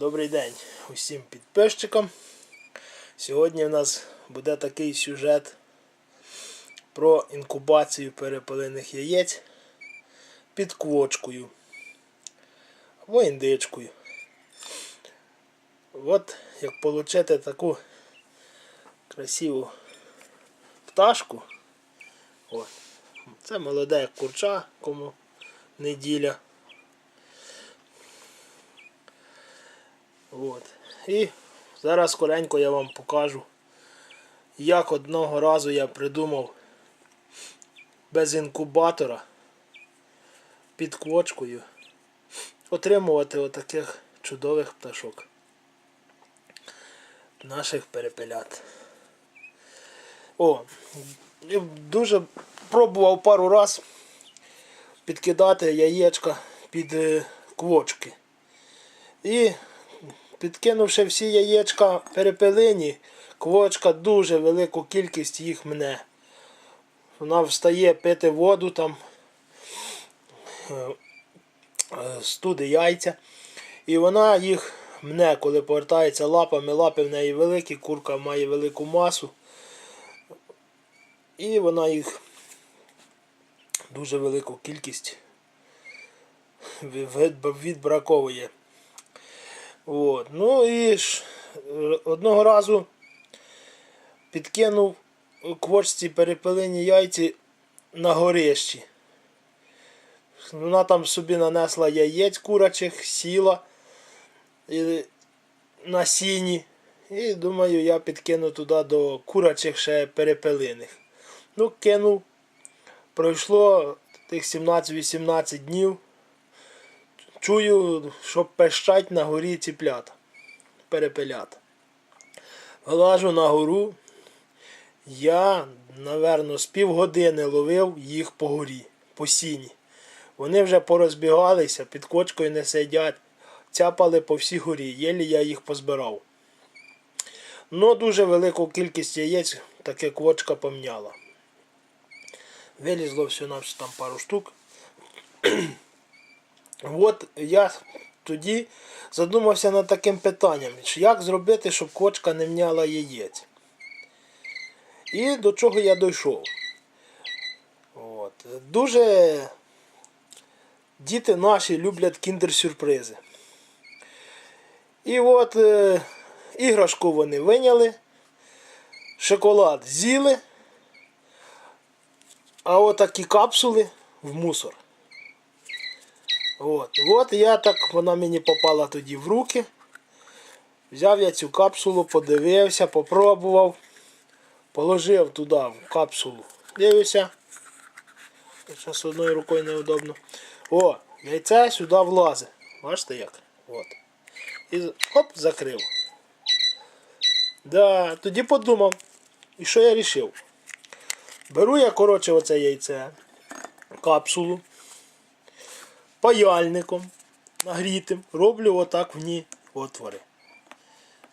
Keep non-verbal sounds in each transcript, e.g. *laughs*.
Добрий день усім підписчикам. Сьогодні в нас буде такий сюжет про інкубацію перепелиних яєць під квочкою або індичкою. От як отримати таку красиву пташку. От. Це молоде курча, кому неділя. От. І зараз скоренько я вам покажу, як одного разу я придумав без інкубатора під квочкою отримувати отаких чудових пташок. Наших перепелят. О, дуже пробував пару раз підкидати яєчка під е, квочки. І підкинувши всі яєчка перепелині, квочка дуже велику кількість їх мне. Вона встає пити воду там, е, е, студи яйця. І вона їх мне, коли повертається лапами, лапи в неї великі, курка має велику масу. І вона їх дуже велику кількість від- відбраковує. От. Ну і ж е, одного разу підкинув квочці перепелині яйці на горищі. Вона там собі нанесла яєць курачих, сіла і на сіні. І думаю, я підкину туди до курачих ще перепелиних. Ну, кинув. Пройшло тих 17-18 днів. Чую, що пещать на горі ціплята. Перепелята. Вилажу на гору. Я, напевно, з півгодини ловив їх по горі, по сіні. Вони вже порозбігалися, під кочкою не сидять, цяпали по всій горі, єлі я їх позбирав. Ну, дуже велику кількість яєць таке квочка помняла. Вилізло все на там пару штук. От я тоді задумався над таким питанням, як зробити, щоб кочка не вняла яєць. І до чого я дійшов. От. Дуже діти наші люблять кіндер-сюрпризи. І от е, іграшку вони виняли, шоколад з'їли, а отакі капсули в мусор. От. От я так, вона мені попала тоді в руки. Взяв я цю капсулу, подивився, попробував, положив туди в капсулу. Дивився. Зараз одною рукою неудобно. О, яйце сюди влазить. Бачите як? От. І хоп, закрив. Да, тоді подумав. І що я рішив? Беру я, коротше, оце яйце, капсулу паяльником нагрітим, роблю отак в ній отвори.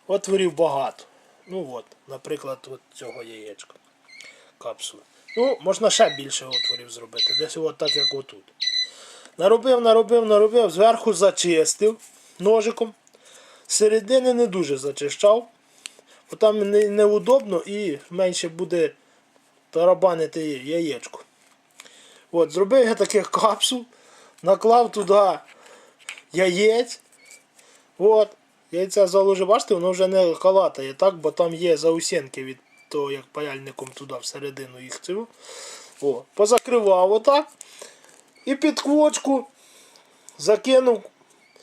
Отворів багато. Ну от, наприклад, от цього яєчка. Капсули. Ну, можна ще більше отворів зробити. Десь от так, як отут. Наробив, наробив, наробив, зверху зачистив ножиком. Середини не дуже зачищав, бо там не, неудобно і менше буде тарабанити яєчко. От, зробив я таких капсул наклав туди яєць. От. Яйця заложив, бачите, воно вже не калатає, так? бо там є заусінки від того, як паяльником туди всередину їх цього. О, позакривав отак. І під квочку закинув.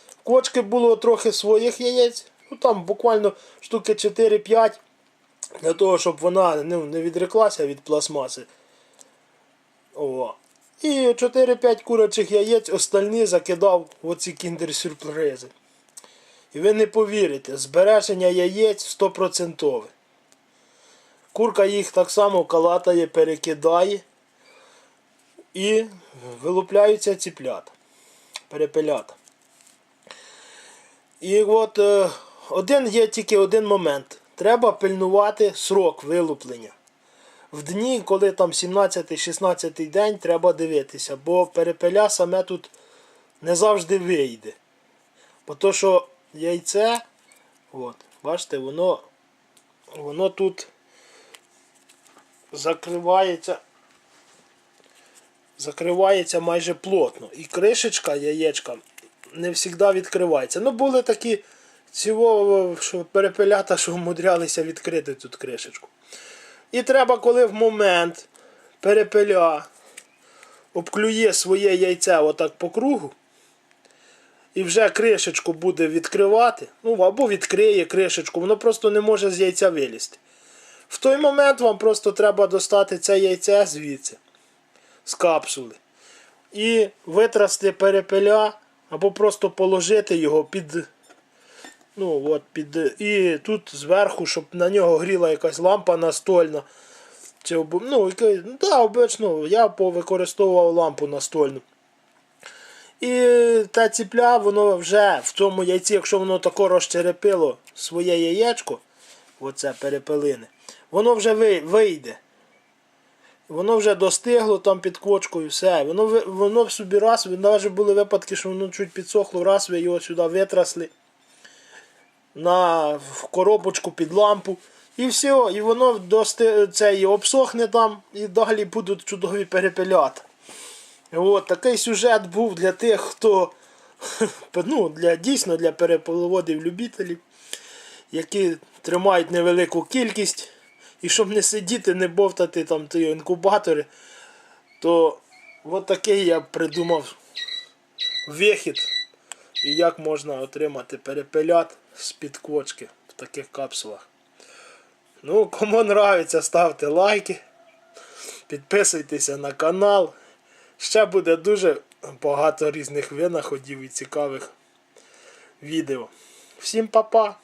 В квочки було трохи своїх яєць. Ну там буквально штуки 4-5. Для того, щоб вона ну, не відреклася від пластмаси. О. І 4-5 курачих яєць остальні закидав в оці кіндер-сюрпризи. І ви не повірите, збереження яєць 100%. Курка їх так само калатає, перекидає і вилупляються ціплята, перепелята. І от е, один є тільки один момент. Треба пильнувати срок вилуплення в дні, коли там 17-16 день, треба дивитися, бо перепеля саме тут не завжди вийде. Бо то, що яйце. От, бачите, воно, воно тут закривається. Закривається майже плотно. І кришечка яєчка не завжди відкривається. Ну, були такі цього, що перепелята, що вмудрялися відкрити тут кришечку. І треба, коли в момент перепеля обклює своє яйце отак по кругу, і вже кришечку буде відкривати, ну або відкриє кришечку, воно просто не може з яйця вилізти. В той момент вам просто треба достати це яйце звідси, з капсули, і витрасти перепеля, або просто положити його під. Ну, от, під, і тут зверху, щоб на нього гріла якась лампа настольна. Обо- ну, яка- ну, да, обично, я повикористовував лампу настольну. І те ціпля, воно вже в цьому яйці, якщо воно тако розчерепило своє яєчко, оце перепелине, воно вже вийде. Воно вже достигло там під квочкою, все. Воно, воно в собі раз, навіть були випадки, що воно чуть підсохло, раз ви його сюди витрасли на коробочку під лампу. І все, і воно дости, це, і обсохне там, і далі будуть чудові перепелята. От, такий сюжет був для тих, хто *laughs* ну, для, дійсно для перепеловодів любителів, які тримають невелику кількість. І щоб не сидіти, не бовтати там ті інкубатори, то от такий я придумав вихід. І як можна отримати перепелят з-під кочки в таких капсулах. Ну, кому нравиться, ставте лайки, підписуйтеся на канал. Ще буде дуже багато різних винаходів і цікавих відео. Всім па-па!